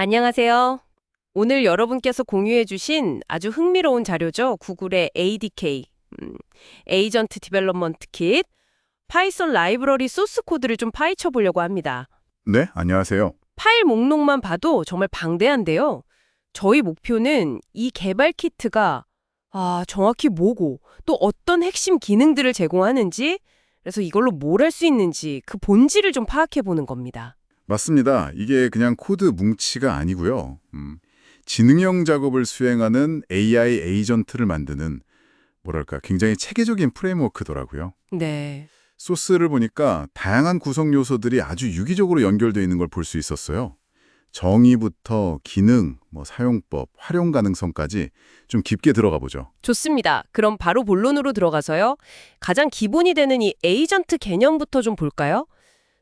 안녕하세요. 오늘 여러분께서 공유해 주신 아주 흥미로운 자료죠. 구글의 ADK, 음, 에이전트 디벨롭먼트 킷, 파이썬 라이브러리 소스 코드를 좀 파헤쳐 보려고 합니다. 네, 안녕하세요. 파일 목록만 봐도 정말 방대한데요. 저희 목표는 이 개발 키트가 아, 정확히 뭐고 또 어떤 핵심 기능들을 제공하는지 그래서 이걸로 뭘 할 수 있는지 그 본질을 좀 파악해 보는 겁니다. 맞습니다. 이게 그냥 코드 뭉치가 아니고요. 음, 지능형 작업을 수행하는 AI 에이전트를 만드는 뭐랄까 굉장히 체계적인 프레임워크더라고요. 네. 소스를 보니까 다양한 구성 요소들이 아주 유기적으로 연결되어 있는 걸 볼 수 있었어요. 정의부터 기능, 뭐 사용법, 활용 가능성까지 좀 깊게 들어가 보죠. 좋습니다. 그럼 바로 본론으로 들어가서요. 가장 기본이 되는 이 에이전트 개념부터 좀 볼까요?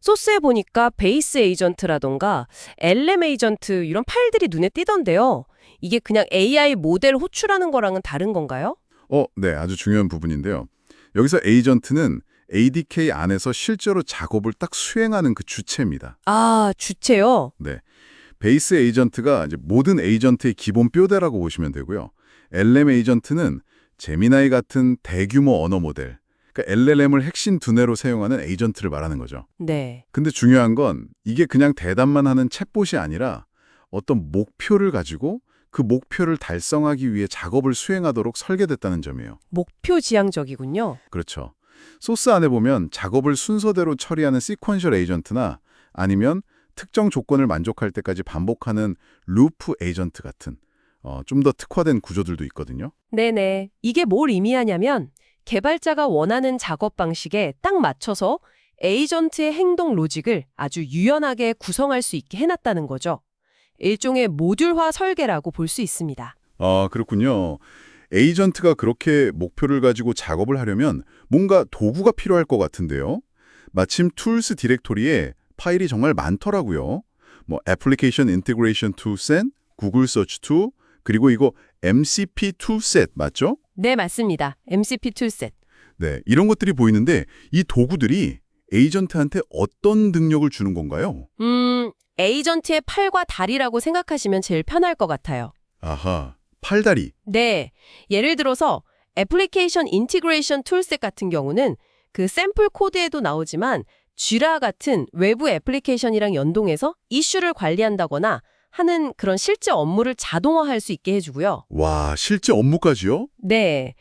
소스에 보니까 베이스 에이전트라던가 LM 에이전트 이런 파일들이 눈에 띄던데요. 이게 그냥 AI 모델 호출하는 거랑은 다른 건가요? 어, 네, 아주 중요한 부분인데요. 여기서 에이전트는 ADK 안에서 실제로 작업을 딱 수행하는 그 주체입니다. 아, 주체요? 네. 베이스 에이전트가 이제 모든 에이전트의 기본 뼈대라고 보시면 되고요. LM 에이전트는 제미나이 같은 대규모 언어 모델, 그러니까 LLM을 핵심 두뇌로 사용하는 에이전트를 말하는 거죠. 네. 근데 중요한 건 이게 그냥 대답만 하는 챗봇이 아니라 어떤 목표를 가지고 그 목표를 달성하기 위해 작업을 수행하도록 설계됐다는 점이에요. 목표 지향적이군요. 그렇죠. 소스 안에 보면 작업을 순서대로 처리하는 시퀀셜 에이전트나 아니면 특정 조건을 만족할 때까지 반복하는 루프 에이전트 같은 어, 좀 더 특화된 구조들도 있거든요. 네네. 이게 뭘 의미하냐면 개발자가 원하는 작업 방식에 딱 맞춰서 에이전트의 행동 로직을 아주 유연하게 구성할 수 있게 해놨다는 거죠. 일종의 모듈화 설계라고 볼 수 있습니다. 아, 그렇군요. 에이전트가 그렇게 목표를 가지고 작업을 하려면 뭔가 도구가 필요할 것 같은데요. 마침 툴스 디렉토리에 파일이 정말 많더라고요. 뭐 애플리케이션 인티그레이션 툴셋, 구글 서치 툴, 그리고 이거 MCP 툴셋 맞죠? 네, 맞습니다. MCP 툴셋. 네, 이런 것들이 보이는데 이 도구들이 에이전트한테 어떤 능력을 주는 건가요? 음, 에이전트의 팔과 다리라고 생각하시면 제일 편할 것 같아요. 아하, 팔다리. 네, 예를 들어서 애플리케이션 인티그레이션 툴셋 같은 경우는 그 샘플 코드에도 나오지만 쥐라 같은 외부 애플리케이션이랑 연동해서 이슈를 관리한다거나 하는 그런 실제 업무를 자동화할 수 있게 해주고요. 와, 실제 업무까지요? 네.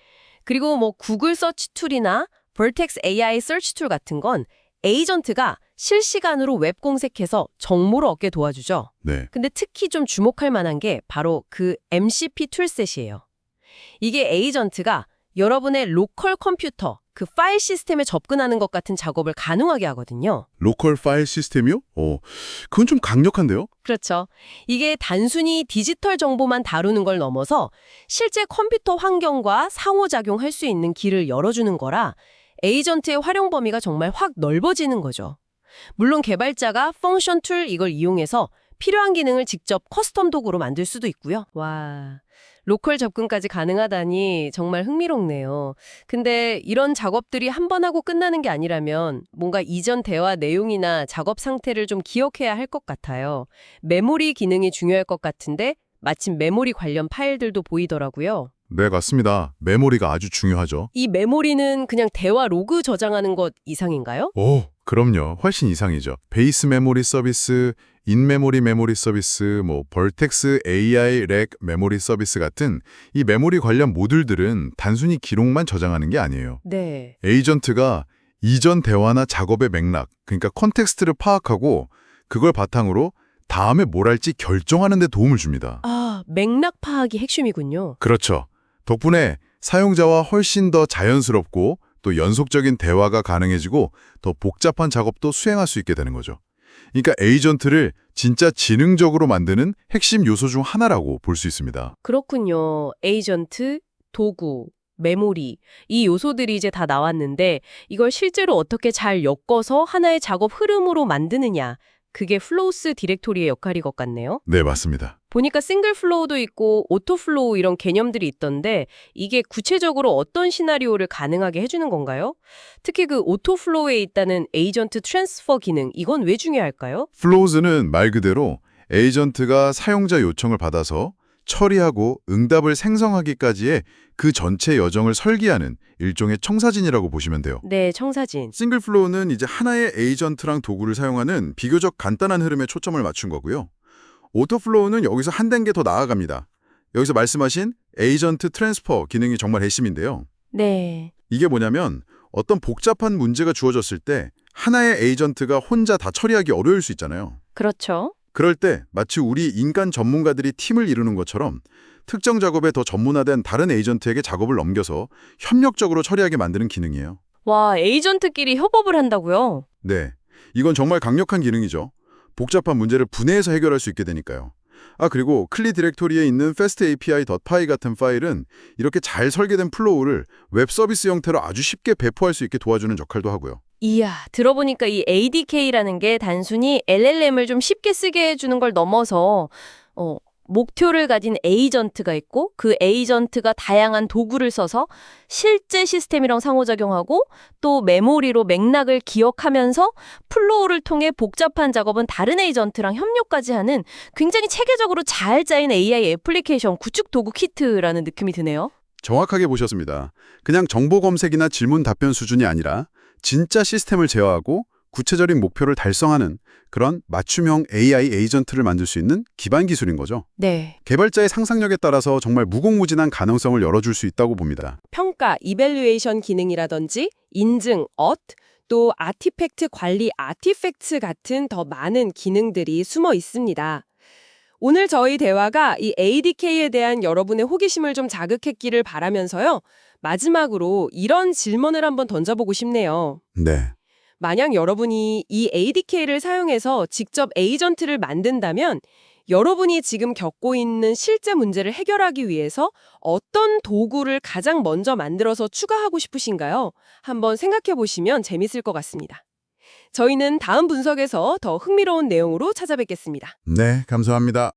그리고 뭐 구글 서치 툴이나 Vertex AI 서치 툴 같은 건 에이전트가 실시간으로 웹 검색해서 정보를 얻게 도와주죠. 네. 근데 특히 좀 주목할 만한 게 바로 그 MCP 툴셋이에요. 이게 에이전트가 여러분의 로컬 컴퓨터, 그 파일 시스템에 접근하는 것 같은 작업을 가능하게 하거든요. 로컬 파일 시스템이요? 어, 그건 좀 강력한데요? 그렇죠. 이게 단순히 디지털 정보만 다루는 걸 넘어서 실제 컴퓨터 환경과 상호작용할 수 있는 길을 열어주는 거라 에이전트의 활용 범위가 정말 확 넓어지는 거죠. 물론 개발자가 펑션 툴 이걸 이용해서 필요한 기능을 직접 커스텀 도구로 만들 수도 있고요. 와, 로컬 접근까지 가능하다니 정말 흥미롭네요. 근데 이런 작업들이 한 번 하고 끝나는 게 아니라면 뭔가 이전 대화 내용이나 작업 상태를 좀 기억해야 할 것 같아요. 메모리 기능이 중요할 것 같은데 마침 메모리 관련 파일들도 보이더라고요. 네, 맞습니다. 메모리가 아주 중요하죠. 이 메모리는 그냥 대화 로그 저장하는 것 이상인가요? 오, 그럼요. 훨씬 이상이죠. 베이스 메모리 서비스, 인메모리 메모리 서비스, 뭐 벌텍스 AI 렉 메모리 서비스 같은 이 메모리 관련 모듈들은 단순히 기록만 저장하는 게 아니에요. 네. 에이전트가 이전 대화나 작업의 맥락, 그러니까 컨텍스트를 파악하고 그걸 바탕으로 다음에 뭘 할지 결정하는 데 도움을 줍니다. 아, 맥락 파악이 핵심이군요. 그렇죠. 덕분에 사용자와 훨씬 더 자연스럽고 또 연속적인 대화가 가능해지고 더 복잡한 작업도 수행할 수 있게 되는 거죠. 그러니까 에이전트를 진짜 지능적으로 만드는 핵심 요소 중 하나라고 볼 수 있습니다. 그렇군요. 에이전트, 도구, 메모리 이 요소들이 이제 다 나왔는데 이걸 실제로 어떻게 잘 엮어서 하나의 작업 흐름으로 만드느냐 그게 플로우스 디렉토리의 역할인 것 같네요. 네, 맞습니다. 보니까 싱글 플로우도 있고 오토 플로우 이런 개념들이 있던데 이게 구체적으로 어떤 시나리오를 가능하게 해주는 건가요? 특히 그 오토 플로우에 있다는 에이전트 트랜스퍼 기능 이건 왜 중요할까요? 플로우즈는 말 그대로 에이전트가 사용자 요청을 받아서 처리하고 응답을 생성하기까지의 그 전체 여정을 설계하는 일종의 청사진이라고 보시면 돼요. 네, 청사진. 싱글 플로우는 이제 하나의 에이전트랑 도구를 사용하는 비교적 간단한 흐름에 초점을 맞춘 거고요. 오토 플로우는 여기서 한 단계 더 나아갑니다. 여기서 말씀하신 에이전트 트랜스퍼 기능이 정말 핵심인데요. 네. 이게 뭐냐면 어떤 복잡한 문제가 주어졌을 때 하나의 에이전트가 혼자 다 처리하기 어려울 수 있잖아요. 그렇죠. 그럴 때 마치 우리 인간 전문가들이 팀을 이루는 것처럼 특정 작업에 더 전문화된 다른 에이전트에게 작업을 넘겨서 협력적으로 처리하게 만드는 기능이에요. 와, 에이전트끼리 협업을 한다고요? 네, 이건 정말 강력한 기능이죠. 복잡한 문제를 분해해서 해결할 수 있게 되니까요. 아 그리고 클리 디렉토리에 있는 fastAPI.py 같은 파일은 이렇게 잘 설계된 플로우를 웹 서비스 형태로 아주 쉽게 배포할 수 있게 도와주는 역할도 하고요. 이야, 들어보니까 이 ADK라는 게 단순히 LLM을 좀 쉽게 쓰게 해주는 걸 넘어서 어, 목표를 가진 에이전트가 있고 그 에이전트가 다양한 도구를 써서 실제 시스템이랑 상호작용하고 또 메모리로 맥락을 기억하면서 플로우를 통해 복잡한 작업은 다른 에이전트랑 협력까지 하는 굉장히 체계적으로 잘 짜인 AI 애플리케이션 구축 도구 키트라는 느낌이 드네요. 정확하게 보셨습니다. 그냥 정보 검색이나 질문 답변 수준이 아니라 진짜 시스템을 제어하고 구체적인 목표를 달성하는 그런 맞춤형 AI 에이전트를 만들 수 있는 기반 기술인 거죠. 네. 개발자의 상상력에 따라서 정말 무궁무진한 가능성을 열어줄 수 있다고 봅니다. 평가, 이벨루에이션 기능이라든지 인증, 엇, 또 아티팩트 관리, 아티팩트 같은 더 많은 기능들이 숨어 있습니다. 오늘 저희 대화가 이 ADK에 대한 여러분의 호기심을 좀 자극했기를 바라면서요. 마지막으로 이런 질문을 한번 던져보고 싶네요. 네. 만약 여러분이 이 ADK를 사용해서 직접 에이전트를 만든다면 여러분이 지금 겪고 있는 실제 문제를 해결하기 위해서 어떤 도구를 가장 먼저 만들어서 추가하고 싶으신가요? 한번 생각해 보시면 재밌을 것 같습니다. 저희는 다음 분석에서 더 흥미로운 내용으로 찾아뵙겠습니다. 네, 감사합니다.